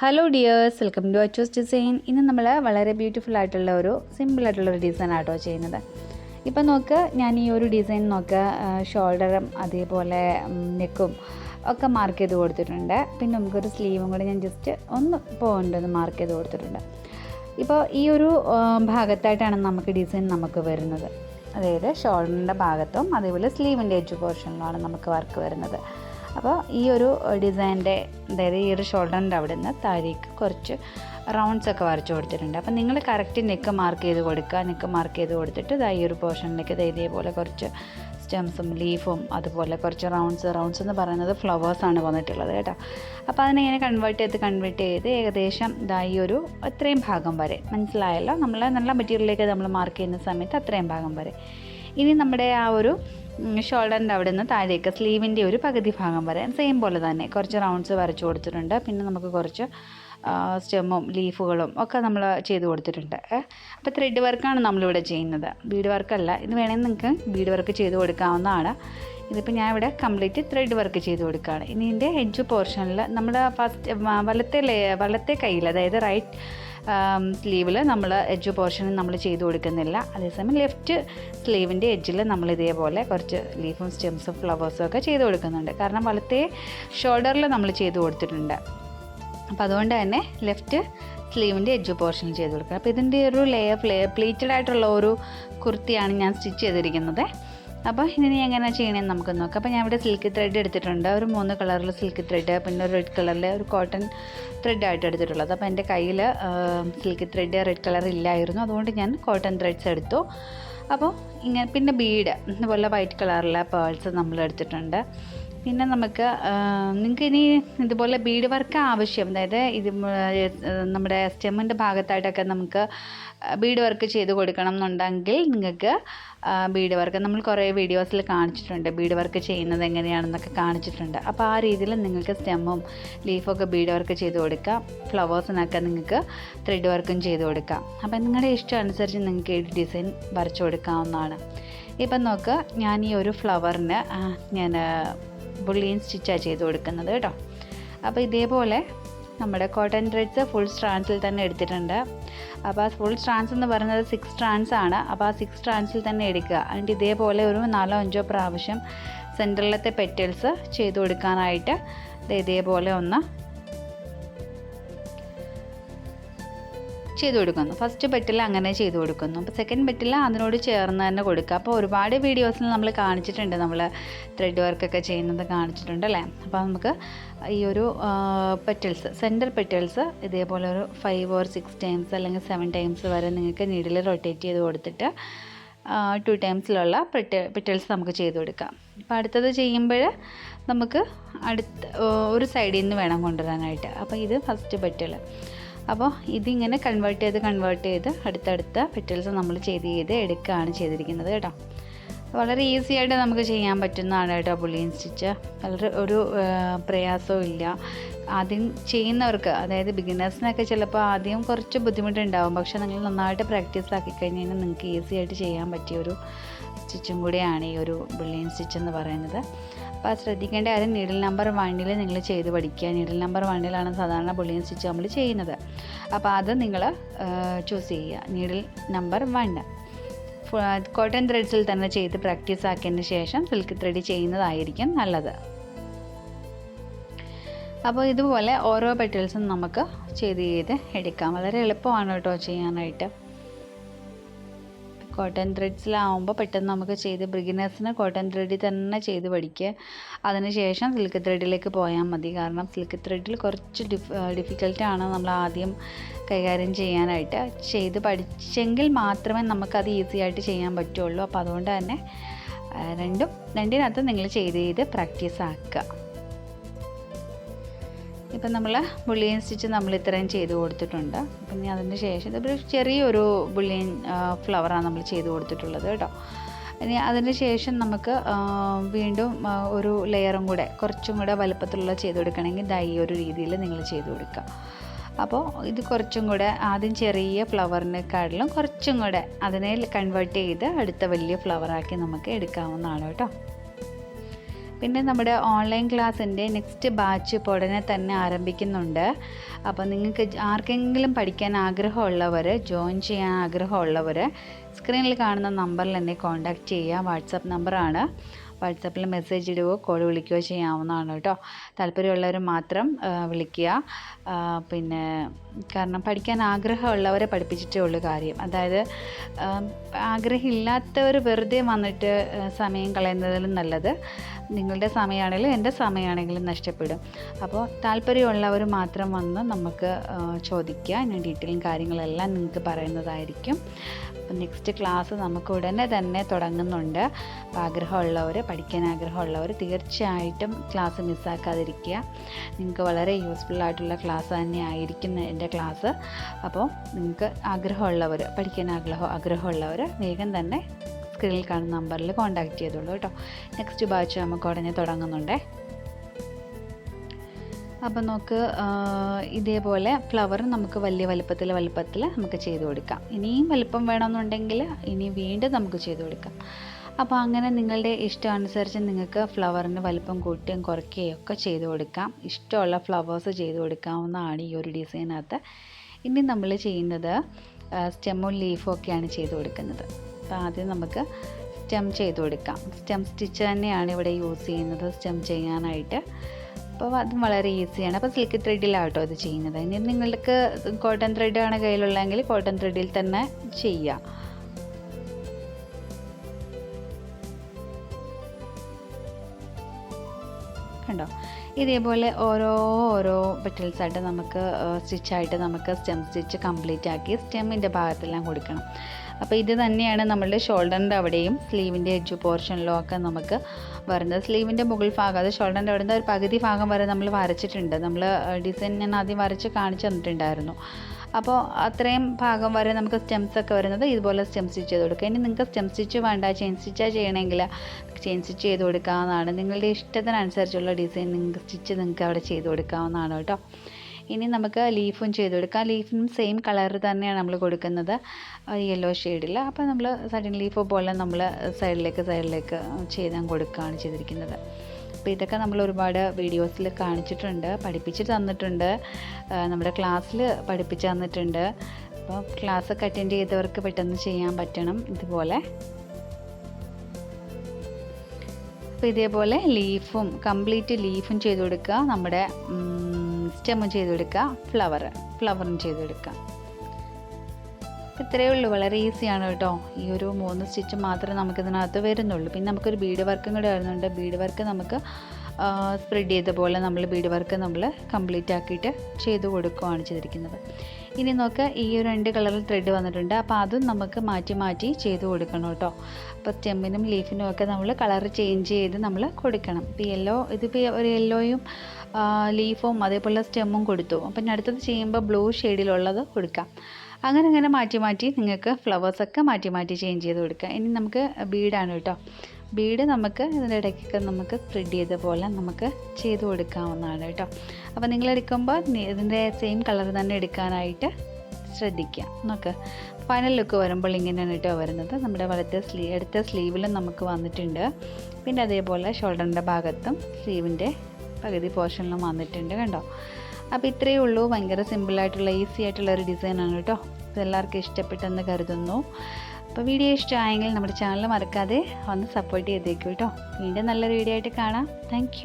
Hello dears welcome to അച്ചോസ് design ഇന്ന് നമ്മൾ വളരെ ബ്യൂട്ടിഫുൾ ആയിട്ടുള്ള ഒരു സിമ്പിൾ ആയിട്ടുള്ള ഒരു ഡിസൈൻ ആട്ടോ ചെയ്യുന്നത്. ഇപ്പം നോക്ക് ഞാൻ ഈ ഒരു ഡിസൈൻ നോക്ക് ഷോൾഡറും അതേപോലെ നെക്കും ഒക്കെ മാർക്ക് ചെയ്ത് കൊടുത്തിട്ടുണ്ട്. പിന്നെ നമുക്കൊരു സ്ലീവും കൂടെ ഞാൻ ജസ്റ്റ് ഒന്ന് പോയിന്റ് മാർക്ക് ചെയ്ത് കൊടുത്തിട്ടുണ്ട്. ഇപ്പോൾ ഈ ഒരു ഭാഗത്തായിട്ടാണ് നമുക്ക് ഡിസൈൻ നമുക്ക് വരുന്നത്. അതായത് ഷോൾഡറിന്റെ ഭാഗത്തും അതേപോലെ സ്ലീവിന്റെ എഡ്ജ് പോർഷനിലുമാണ് നമുക്ക് വർക്ക് വരുന്നത്. അപ്പോൾ ഈ ഒരു ഡിസൈനിന്റെ അതായത് ഈ ഒരു ഷോൾഡറിന്റെ അവിടെ നിന്ന് താഴേക്ക് കുറച്ച് റൗണ്ട്സ് ഒക്കെ വരച്ച് കൊടുത്തിട്ടുണ്ട്. അപ്പോൾ നിങ്ങൾ കറക്റ്റ് നെക്ക് മാർക്ക് ചെയ്ത് കൊടുക്കുക. നെക്ക് മാർക്ക് ചെയ്ത് കൊടുത്തിട്ട് ഇതാ ഈ ഒരു പോർഷനിലേക്ക് ഇത് ഇതേപോലെ കുറച്ച് സ്റ്റെംസും ലീഫും അതുപോലെ കുറച്ച് റൗണ്ട്സ് റൗണ്ട്സ് എന്ന് പറയുന്നത് ഫ്ലവേഴ്സാണ് വന്നിട്ടുള്ളത് കേട്ടോ. അപ്പോൾ അതിനെങ്ങനെ കൺവേർട്ട് ചെയ്ത് കൺവേർട്ട് ചെയ്ത് ഏകദേശം ഈ ഒരു അത്രയും ഭാഗം വരെ. മനസ്സിലായല്ലോ? നമ്മൾ നല്ല മെറ്റീരിയലിലേക്ക് നമ്മൾ മാർക്ക് ചെയ്യുന്ന സമയത്ത് അത്രയും ഭാഗം വരെ. ഇനി നമ്മുടെ ആ ഒരു ഷോൾഡറിന്റെ അവിടെ നിന്ന് താഴേക്ക് സ്ലീവിന്റെ ഒരു പകുതി ഭാഗം വരെ സെയിം പോലെ തന്നെ. കുറച്ച് റൗണ്ട്സ് വരച്ച് കൊടുത്തിട്ടുണ്ട്. പിന്നെ നമുക്ക് കുറച്ച് സ്റ്റെമ്മും ലീഫുകളും ഒക്കെ നമ്മൾ ചെയ്ത് കൊടുത്തിട്ടുണ്ട്. അപ്പോൾ ത്രെഡ് വർക്കാണ് നമ്മളിവിടെ ചെയ്യുന്നത്. ബീഡ് വർക്കല്ല ഇത് വേണമെങ്കിൽ നിങ്ങൾക്ക് ബീഡ് വർക്ക് ചെയ്ത് കൊടുക്കാവുന്നതാണ്. ഇതിപ്പോൾ ഞാൻ ഇവിടെ കംപ്ലീറ്റ് ത്രെഡ് വർക്ക് ചെയ്ത് കൊടുക്കുകയാണ്. ഇനി ഇതിന്റെ എഡ്ജ് പോർഷനിൽ നമ്മൾ ഫസ്റ്റ് വലത്തെ വലത്തെ കയ്യിൽ അതായത് റൈറ്റ് സ്ലീവിൽ നമ്മൾ എഡ്ജ് പോർഷൻ നമ്മൾ ചെയ്ത് കൊടുക്കുന്നില്ല. അതേസമയം ലെഫ്റ്റ് സ്ലീവിന്റെ എഡ്ജിൽ നമ്മൾ ഇതേപോലെ കുറച്ച് ലീഫും സ്റ്റെംസും ഫ്ലവേഴ്സും ഒക്കെ ചെയ്ത് കൊടുക്കുന്നുണ്ട്. കാരണം വലത്തെ ഷോൾഡറിൽ നമ്മൾ ചെയ്ത് കൊടുത്തിട്ടുണ്ട്. അപ്പോൾ അതുകൊണ്ട് തന്നെ ലെഫ്റ്റ് സ്ലീവിന്റെ എഡ്ജ് പോർഷൻ ചെയ്ത് കൊടുക്കുക. അപ്പോൾ ഇതിന്റെ ഒരു ലെയർ പ്ലീറ്റഡ് ആയിട്ടുള്ള ഒരു കുർത്തിയാണ് ഞാൻ സ്റ്റിച്ച് ചെയ്തിരിക്കുന്നത്. അപ്പോൾ ഇതിന് എങ്ങനെ ചെയ്യണമെന്ന് നമുക്ക് നോക്കാം. അപ്പോൾ ഞാൻ ഇവിടെ സിൽക്ക് ത്രെഡ് എടുത്തിട്ടുണ്ട്. ഒരു മൂന്ന് കളറിൽ സിൽക്ക് ത്രെഡ് പിന്നെ ഒരു റെഡ് കളറിൽ ഒരു കോട്ടൺ ത്രെഡായിട്ട് എടുത്തിട്ടുള്ളത്. അപ്പോൾ എന്റെ കയ്യിൽ സിൽക്ക് ത്രെഡ് റെഡ് കളർ ഇല്ലായിരുന്നു. അതുകൊണ്ട് ഞാൻ കോട്ടൺ ത്രെഡ്സ് എടുത്തു. അപ്പോൾ ഇങ്ങനെ പിന്നെ ബീഡ് ഇതുപോലെ വൈറ്റ് കളറിലെ പേൾസ് നമ്മൾ എടുത്തിട്ടുണ്ട്. പിന്നെ നമുക്ക് നിങ്ങൾക്ക് ഇനി ഇതുപോലെ ബീഡ് വർക്ക് ആവശ്യം അതായത് ഇത് നമ്മുടെ സ്റ്റെമ്മിന്റെ ഭാഗത്തായിട്ടൊക്കെ നമുക്ക് ബീഡ് വർക്ക് ചെയ്ത് കൊടുക്കണം എന്നുണ്ടെങ്കിൽ നിങ്ങൾക്ക് ബീഡ് വർക്ക് നമ്മൾ കുറേ വീഡിയോസിൽ കാണിച്ചിട്ടുണ്ട് ബീഡ് വർക്ക് ചെയ്യുന്നത് എങ്ങനെയാണെന്നൊക്കെ കാണിച്ചിട്ടുണ്ട്. അപ്പോൾ ആ രീതിയിൽ നിങ്ങൾക്ക് സ്റ്റെമ്മും ലീഫൊക്കെ ബീഡ് വർക്ക് ചെയ്ത് കൊടുക്കാം ഫ്ലവേഴ്സിനൊക്കെ നിങ്ങൾക്ക് ത്രെഡ് വർക്കും ചെയ്ത് കൊടുക്കാം. അപ്പോൾ നിങ്ങളുടെ ഇഷ്ടം അനുസരിച്ച് നിങ്ങൾക്ക് ഈ ഡിസൈൻ വരച്ചു കൊടുക്കാവുന്നതാണ്. ഇപ്പം നോക്കുക ഞാൻ ഈ ഒരു ഫ്ലവറിന് ഞാൻ ബുള്ളിയൻ സ്റ്റിച്ചാണ് ചെയ്ത് കൊടുക്കുന്നത് കേട്ടോ. അപ്പോൾ ഇതേപോലെ നമ്മുടെ കോട്ടൺ ത്രെഡ്സ് ഫുൾ സ്ട്രാൻസിൽ തന്നെ എടുത്തിട്ടുണ്ട്. അപ്പോൾ ആ ഫുൾ സ്ട്രാൻസ് എന്ന് പറയുന്നത് സിക്സ് സ്ട്രാൻസ് ആണ്. അപ്പോൾ ആ സിക്സ് സ്ട്രാൻസിൽ തന്നെ എടുക്കുക. എന്നിട്ട് ഇതേപോലെ ഒരു നാലോ അഞ്ചോ പ്രാവശ്യം സെന്ററിലത്തെ പെറ്റൽസ് ചെയ്ത് കൊടുക്കാനായിട്ട് ഇതേപോലെ ഒന്ന് ചെയ്ത് കൊടുക്കുന്നു. ഫസ്റ്റ് ബെറ്റിൽ അങ്ങനെ ചെയ്ത് കൊടുക്കുന്നു. അപ്പോൾ സെക്കൻഡ് ബെറ്റിൽ അതിനോട് ചേർന്ന് തന്നെ കൊടുക്കുക. അപ്പോൾ ഒരുപാട് വീഡിയോസിൽ നമ്മൾ കാണിച്ചിട്ടുണ്ട്. നമ്മൾ ത്രെഡ് വർക്കൊക്കെ ചെയ്യുന്നത് കാണിച്ചിട്ടുണ്ട് അല്ലേ? അപ്പോൾ നമുക്ക് ഈ ഒരു പെറ്റൽസ് സെന്റർ പെറ്റൽസ് ഇതേപോലെ ഒരു ഫൈവ് ഓർ സിക്സ് ടൈംസ് അല്ലെങ്കിൽ സെവൻ ടൈംസ് വരെ നിങ്ങൾക്ക് നീഡിൽ റൊട്ടേറ്റ് ചെയ്ത് കൊടുത്തിട്ട് ടു ടൈംസിലുള്ള പെറ്റ പെറ്റൽസ് നമുക്ക് ചെയ്ത് കൊടുക്കാം. അപ്പോൾ അടുത്തത് ചെയ്യുമ്പോൾ നമുക്ക് അടുത്ത ഒരു സൈഡിൽ നിന്ന് വേണം കൊണ്ടുവരാനായിട്ട്. അപ്പോൾ ഇത് ഫസ്റ്റ് പെറ്റൽ അപ്പോൾ ഇതിങ്ങനെ കൺവേർട്ട് ചെയ്ത് കൺവേർട്ട് ചെയ്ത് അടുത്തടുത്ത പെറ്റൽസ് നമ്മൾ ചെയ്ത് ചെയ്ത് എടുക്കുകയാണ് ചെയ്തിരിക്കുന്നത് കേട്ടോ. വളരെ ഈസി ആയിട്ട് നമുക്ക് ചെയ്യാൻ പറ്റുന്നതാണ് കേട്ടോ ബുള്ളിയൻ സ്റ്റിച്ച് വളരെ ഒരു പ്രയാസവും ഇല്ല. ആദ്യം ചെയ്യുന്നവർക്ക് അതായത് ബിഗിനേഴ്സിനൊക്കെ ചിലപ്പോൾ ആദ്യം കുറച്ച് ബുദ്ധിമുട്ടുണ്ടാവും. പക്ഷേ നിങ്ങൾ നന്നായിട്ട് പ്രാക്ടീസ് ആക്കി കഴിഞ്ഞാൽ നിങ്ങൾക്ക് ഈസി ആയിട്ട് ചെയ്യാൻ പറ്റിയ ഒരു സ്റ്റിച്ചും കൂടിയാണ് ഈ ഒരു ബുള്ളിയൻ സ്റ്റിച്ച് എന്ന് പറയുന്നത്. അപ്പോൾ ശ്രദ്ധിക്കേണ്ട കാര്യം നീഡിൽ നമ്പർ വണ്ണിൽ നിങ്ങൾ ചെയ്ത് പഠിക്കുക. നീഡിൽ നമ്പർ വണ്ണിലാണ് സാധാരണ ബുള്ളിയൻ സ്റ്റിച്ച് നമ്മൾ ചെയ്യുന്നത്. അപ്പോൾ അത് നിങ്ങൾ ചൂസ് ചെയ്യുക. നീഡിൽ നമ്പർ വണ്ണ് കോട്ടൺ ത്രെഡ്സിൽ തന്നെ ചെയ്ത് പ്രാക്ടീസ് ആക്കിയതിന് ശേഷം സിൽക്ക് ത്രെഡ് ചെയ്യുന്നതായിരിക്കും നല്ലത്. അപ്പോൾ ഇതുപോലെ ഓരോ പെറ്റൽസും നമുക്ക് ചെയ്ത് ചെയ്ത് എടുക്കാം. വളരെ എളുപ്പമാണ് കേട്ടോ ചെയ്യാനായിട്ട്. കോട്ടൺ ത്രെഡ്സിലാവുമ്പോൾ പെട്ടെന്ന് നമുക്ക് ചെയ്ത് ബിഗിനേഴ്സിന് കോട്ടൺ ത്രെഡിൽ തന്നെ ചെയ്ത് പഠിക്കുക അതിനുശേഷം സിൽക്ക് ത്രെഡിലേക്ക് പോയാൽ മതി. കാരണം സിൽക്ക് ത്രെഡിൽ കുറച്ച് ഡിഫ് ഡിഫിക്കൽട്ടാണ് നമ്മൾ ആദ്യം കൈകാര്യം ചെയ്യാനായിട്ട്. ചെയ്ത് പഠിച്ചെങ്കിൽ മാത്രമേ നമുക്കത് ഈസി ആയിട്ട് ചെയ്യാൻ പറ്റുള്ളൂ. അപ്പോൾ അതുകൊണ്ട് തന്നെ രണ്ടും രണ്ടിനകത്ത് നിങ്ങൾ ചെയ്ത് ചെയ്ത് പ്രാക്ടീസ് ആക്കുക ഇപ്പം നമ്മൾ ബുള്ളിയൻ സ്റ്റിച്ച് നമ്മൾ ഇത്രയും ചെയ്ത് കൊടുത്തിട്ടുണ്ട്. പിന്നെ അതിന് ശേഷം ഇതൊരു ചെറിയൊരു ബുള്ളിയൻ ഫ്ലവറാണ് നമ്മൾ ചെയ്ത് കൊടുത്തിട്ടുള്ളത് കേട്ടോ. ഇനി അതിന് ശേഷം നമുക്ക് വീണ്ടും ഒരു ലെയറും കൂടെ കുറച്ചും കൂടെ വലുപ്പത്തിലുള്ള ചെയ്ത് കൊടുക്കണമെങ്കിൽ ഈ ഒരു രീതിയിൽ നിങ്ങൾ ചെയ്ത് കൊടുക്കുക. അപ്പോൾ ഇത് കുറച്ചും കൂടെ ആദ്യം ചെറിയ ഫ്ലവറിനെക്കാട്ടിലും കുറച്ചും കൂടെ അതിനെ കൺവേർട്ട് ചെയ്ത് അടുത്ത വലിയ ഫ്ലവറാക്കി നമുക്ക് എടുക്കാവുന്നതാണ് കേട്ടോ. പിന്നെ നമ്മുടെ ഓൺലൈൻ ക്ലാസ്സിന്റെ നെക്സ്റ്റ് ബാച്ച് ഉടനെ തന്നെ ആരംഭിക്കുന്നുണ്ട്. അപ്പോൾ നിങ്ങൾക്ക് ആർക്കെങ്കിലും പഠിക്കാൻ ആഗ്രഹമുള്ളവർ ജോയിൻ ചെയ്യാൻ ആഗ്രഹമുള്ളവർ സ്ക്രീനിൽ കാണുന്ന നമ്പറിൽ എന്നെ കോൺടാക്റ്റ് ചെയ്യുക. വാട്സപ്പ് നമ്പറാണ് വാട്സപ്പിൽ മെസ്സേജ് ഇടുകയോ കോൾ വിളിക്കുകയോ ചെയ്യാവുന്നതാണ് കേട്ടോ. താല്പര്യമുള്ളവർ മാത്രം വിളിക്കുക. പിന്നെ കാരണം പഠിക്കാൻ ആഗ്രഹമുള്ളവരെ പഠിപ്പിച്ചിട്ടേ ഉള്ളൂ കാര്യം. അതായത് ആഗ്രഹമില്ലാത്തവർ വെറുതെ വന്നിട്ട് സമയം കളയുന്നതിലും നല്ലത്. നിങ്ങളുടെ സമയമാണെങ്കിലും എന്റെ സമയമാണെങ്കിലും നഷ്ടപ്പെടും. അപ്പോൾ താല്പര്യമുള്ളവർ മാത്രം വന്ന് നമുക്ക് ചോദിക്കുക. ഞാൻ ഡീറ്റെയിലും കാര്യങ്ങളെല്ലാം നിങ്ങൾക്ക് പറയുന്നതായിരിക്കും. അപ്പം നെക്സ്റ്റ് ക്ലാസ് നമുക്ക് ഉടനെ തന്നെ തുടങ്ങുന്നുണ്ട്. അപ്പോൾ ആഗ്രഹമുള്ളവർ പഠിക്കാൻ ആഗ്രഹമുള്ളവർ തീർച്ചയായിട്ടും ക്ലാസ് മിസ്സാക്കാതിരിക്കുക. നിങ്ങൾക്ക് വളരെ യൂസ്ഫുൾ ആയിട്ടുള്ള ക്ലാസ് തന്നെ ആയിരിക്കും എന്റെ ക്ലാസ്. അപ്പോൾ നിങ്ങൾക്ക് ആഗ്രഹമുള്ളവർ പഠിക്കാൻ ആഗ്രഹം ആഗ്രഹമുള്ളവർ വേഗം തന്നെ സ്ക്രീനിൽ കാണുന്ന നമ്പറിൽ കോൺടാക്റ്റ് ചെയ്തോളൂ കേട്ടോ. നെക്സ്റ്റ് ബാച്ച് നമുക്ക് ഉടനെ തുടങ്ങുന്നുണ്ടേ. അപ്പം നമുക്ക് ഇതേപോലെ ഫ്ലവർ നമുക്ക് വലിയ വലുപ്പത്തിൽ വലുപ്പത്തിൽ നമുക്ക് ചെയ്ത് കൊടുക്കാം. ഇനിയും വലുപ്പം വേണമെന്നുണ്ടെങ്കിൽ ഇനി വീണ്ടും നമുക്ക് ചെയ്ത് കൊടുക്കാം. അപ്പോൾ അങ്ങനെ നിങ്ങളുടെ ഇഷ്ടം അനുസരിച്ച് നിങ്ങൾക്ക് ഫ്ലവറിന് വലുപ്പം കൂട്ടുകയും കുറയ്ക്കുകയും ഒക്കെ ചെയ്ത് കൊടുക്കാം. ഇഷ്ടമുള്ള ഫ്ലവേഴ്സ് ചെയ്ത് കൊടുക്കാവുന്നതാണ് ഈ ഒരു ഡിസൈനകത്ത് ഇനി നമ്മൾ ചെയ്യുന്നത് സ്റ്റെമ്മും ലീഫും ഒക്കെയാണ് ചെയ്ത് കൊടുക്കുന്നത്. അപ്പോൾ ആദ്യം നമുക്ക് സ്റ്റെം ചെയ്ത് കൊടുക്കാം. സ്റ്റെം സ്റ്റിച്ച് തന്നെയാണ് ഇവിടെ യൂസ് ചെയ്യുന്നത് സ്റ്റെം ചെയ്യാനായിട്ട്. അപ്പോൾ അതും വളരെ ഈസിയാണ്. അപ്പോൾ സിൽക്ക് ത്രെഡിലാട്ടോ ഇത് ചെയ്യുന്നത്. ഇനി നിങ്ങൾക്ക് കോട്ടൺ ത്രെഡാണ് കയ്യിലുള്ളതെങ്കിൽ കോട്ടൺ ത്രെഡിൽ തന്നെ ചെയ്യാം കണ്ടോ? ഇതേപോലെ ഓരോ ഓരോ പെറ്റൽസായിട്ട് നമുക്ക് സ്റ്റിച്ചായിട്ട് നമുക്ക് സ്റ്റെം സ്റ്റിച്ച് കംപ്ലീറ്റ് ആക്കി സ്റ്റെമ്മിന്റെ ഭാഗത്തെല്ലാം കൊടുക്കണം. അപ്പോൾ ഇത് തന്നെയാണ് നമ്മളുടെ ഷോൾഡറിന്റെ അവിടെയും സ്ലീവിന്റെ എഡ്ജ് പോർഷനിലും ഒക്കെ നമുക്ക് വരുന്നത്. സ്ലീവിന്റെ മുകൾ ഭാഗം അത് ഷോൾഡറിന്റെ അവിടെ നിന്ന് ഒരു പകുതി ഭാഗം വരെ നമ്മൾ വരച്ചിട്ടുണ്ട്. നമ്മൾ ഡിസൈൻ ഞാൻ ആദ്യം വരച്ച് കാണിച്ചു തന്നിട്ടുണ്ടായിരുന്നു. അപ്പോൾ അത്രയും ഭാഗം വരെ നമുക്ക് സ്റ്റെംസ് ഒക്കെ വരുന്നത് ഇതുപോലെ സ്റ്റെം സ്റ്റിച്ച് ചെയ്ത് കൊടുക്കുക. ഇനി നിങ്ങൾക്ക് സ്റ്റെം സ്റ്റിച്ച് വേണ്ട ചെയിൻ സ്റ്റിച്ചാണ് ചെയ്യണമെങ്കിൽ ചെയിൻ സ്റ്റിച്ച് ചെയ്ത് കൊടുക്കാവുന്നതാണ്. നിങ്ങളുടെ ഇഷ്ടത്തിനനുസരിച്ചുള്ള ഡിസൈൻ നിങ്ങൾക്ക് സ്റ്റിച്ച് നിങ്ങൾക്ക് അവിടെ ചെയ്ത് കൊടുക്കാവുന്നതാണ് കേട്ടോ. ഇനി നമുക്ക് ലീഫും ചെയ്ത് കൊടുക്കാം. ലീഫും സെയിം കളർ തന്നെയാണ് നമ്മൾ കൊടുക്കുന്നത്. യെല്ലോ ഷെയ്ഡിൽ അപ്പോൾ നമ്മൾ സഡൻ ലീഫ് പോലെ നമ്മൾ സൈഡിലേക്ക് സൈഡിലേക്ക് ചെയ്താൽ കൊടുക്കുകയാണ് ചെയ്തിരിക്കുന്നത്. അപ്പോൾ ഇതൊക്കെ നമ്മൾ ഒരുപാട് വീഡിയോസിൽ കാണിച്ചിട്ടുണ്ട്. പഠിപ്പിച്ച് തന്നിട്ടുണ്ട്. നമ്മുടെ ക്ലാസ്സിൽ പഠിപ്പിച്ച് തന്നിട്ടുണ്ട്. അപ്പോൾ ക്ലാസ്സൊക്കെ അറ്റൻഡ് ചെയ്തവർക്ക് പെട്ടെന്ന് ചെയ്യാൻ പറ്റണം ഇതുപോലെ. അപ്പോൾ ഇതേപോലെ ലീഫും കംപ്ലീറ്റ് ലീഫും ചെയ്ത് കൊടുക്കുക. നമ്മുടെ സ്റ്റെമ്മും ചെയ്തെടുക്കുക ഫ്ലവർ ഫ്ലവറും ചെയ്തെടുക്കുക. ഇത്രയേ ഉള്ളൂ. വളരെ ഈസിയാണ് കേട്ടോ. ഈ ഒരു മൂന്ന് സ്റ്റിച്ച് മാത്രമേ നമുക്കിതിനകത്ത് വരുന്നുള്ളൂ. പിന്നെ നമുക്കൊരു ബീഡ് വർക്കും കൂടെ വരുന്നുണ്ട്. ബീഡ് വർക്ക് നമുക്ക് സ്പ്രെഡ് ചെയ്ത പോലെ നമ്മൾ ബീഡ് വർക്ക് നമ്മൾ കംപ്ലീറ്റ് ആക്കിയിട്ട് ചെയ്ത് കൊടുക്കുകയാണ് ചെയ്തിരിക്കുന്നത്. ഇനി നോക്ക് ഈ ഒരു രണ്ട് കളറിൽ ത്രെഡ് വന്നിട്ടുണ്ട്. അപ്പോൾ അതും നമുക്ക് മാറ്റി മാറ്റി ചെയ്ത് കൊടുക്കണം കേട്ടോ. അപ്പോൾ സ്റ്റെമ്മിനും ലീഫിനും ഒക്കെ നമ്മൾ കളർ ചേഞ്ച് ചെയ്ത് നമ്മൾ കൊടുക്കണം. ഇപ്പോൾ യെല്ലോ ഇതിപ്പോൾ ഒരു യെല്ലോയും ലീഫും അതേപോലെ സ്റ്റെമ്മും കൊടുത്തു. അപ്പം ഇനി അടുത്തത് ചെയ്യുമ്പോൾ ബ്ലൂ ഷെയ്ഡിലുള്ളത് കൊടുക്കാം. അങ്ങനെ അങ്ങനെ മാറ്റി മാറ്റി നിങ്ങൾക്ക് ഫ്ലവേഴ്സൊക്കെ മാറ്റി മാറ്റി ചേഞ്ച് ചെയ്ത് കൊടുക്കുക ഇനി നമുക്ക് ബീഡാണ് കേട്ടോ. ബീഡ് നമുക്ക് ഇതിന്റെ ഇടയ്ക്കൊക്കെ നമുക്ക് സ്പ്രെഡ് ചെയ്ത പോലെ നമുക്ക് ചെയ്ത് കൊടുക്കാവുന്നതാണ് കേട്ടോ. അപ്പോൾ നിങ്ങൾ എടുക്കുമ്പോൾ ഇതിന്റെ സെയിം കളർ തന്നെ എടുക്കാനായിട്ട് ശ്രദ്ധിക്കുക. നോക്ക് ഫൈനൽ ലുക്ക് വരുമ്പോൾ ഇങ്ങനെയാണ് കേട്ടോ വരുന്നത്. നമ്മുടെ വലത്തെ സ്ലീവ് അടുത്ത സ്ലീവിലും നമുക്ക് വന്നിട്ടുണ്ട്. പിന്നെ അതേപോലെ ഷോൾഡറിന്റെ ഭാഗത്തും സ്ലീവിന്റെ പകുതി പോർഷനിലും വന്നിട്ടുണ്ട് കണ്ടോ? അപ്പോൾ ഇത്രയേ ഉള്ളൂ. ഭയങ്കര സിമ്പിളായിട്ടുള്ള ഈസി ആയിട്ടുള്ള ഒരു ഡിസൈനാണ് കേട്ടോ. ഇത് എല്ലാവർക്കും ഇഷ്ടപ്പെട്ടെന്ന് കരുതുന്നു. അപ്പോൾ വീഡിയോ ഇഷ്ടമായെങ്കിൽ നമ്മുടെ ചാനൽ മറക്കാതെ ഒന്ന് സപ്പോർട്ട് ചെയ്തേക്കൂ കേട്ടോ വീണ്ടും നല്ലൊരു വീഡിയോ ആയിട്ട് കാണാം. താങ്ക്